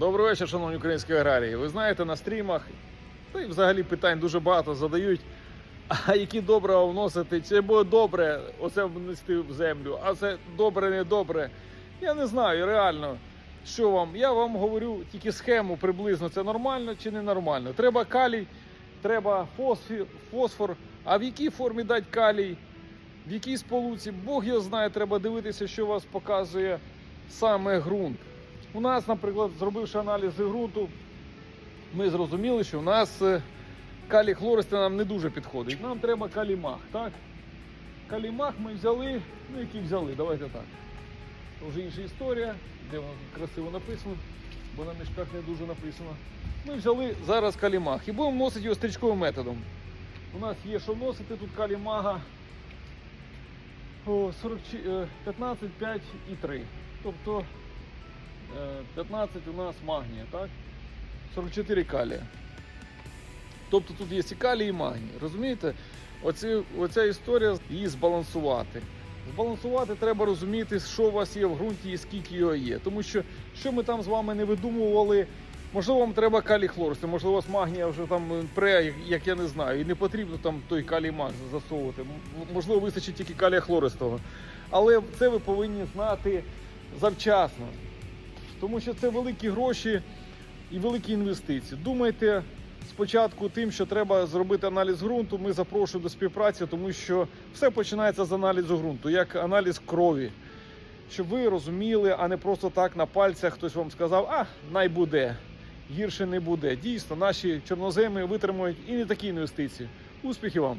Добрий вечір, шановні українські аграрії. Ви знаєте, на стрімах та й взагалі питань дуже багато задають. А які добрива вносити? Чи буде добре оце внести в землю? А це добре, не добре? Я не знаю, реально. Що вам? Я вам говорю тільки схему приблизно це нормально чи не нормально. Треба калій, треба фосфір, фосфор. А в якій формі дати калій? В якій сполуці? Бог його знає, треба дивитися, що вас показує саме ґрунт. У нас, наприклад, зробивши аналізи ґрунту, ми зрозуміли, що у нас е, калій хлористи нам не дуже підходить. Нам треба калімах, так? Калімах ми взяли, ну який взяли, давайте так. Це вже інша історія, де воно красиво написано, бо на мішках не дуже написано. Ми взяли зараз калімах і будемо вносити його стрічковим методом. У нас є що вносити тут калімага о, 40, е, 15, 5 і 3. Тобто е, 15 у нас магнія, так? 44 калія. Тобто тут є і калій, і магній. Розумієте? Оці, оця історія її збалансувати. Збалансувати треба розуміти, що у вас є в ґрунті і скільки його є. Тому що що ми там з вами не видумували, можливо, вам треба калій хлористи, можливо, у вас магнія вже там пре, як я не знаю, і не потрібно там той калій маг засовувати. Можливо, вистачить тільки калія хлористого. Але це ви повинні знати завчасно. Тому що це великі гроші і великі інвестиції. Думайте спочатку тим, що треба зробити аналіз ґрунту. Ми запрошуємо до співпраці, тому що все починається з аналізу ґрунту, як аналіз крові. Щоб ви розуміли, а не просто так на пальцях хтось вам сказав, а най буде, гірше не буде. Дійсно, наші чорноземи витримують і не такі інвестиції. Успіхів вам!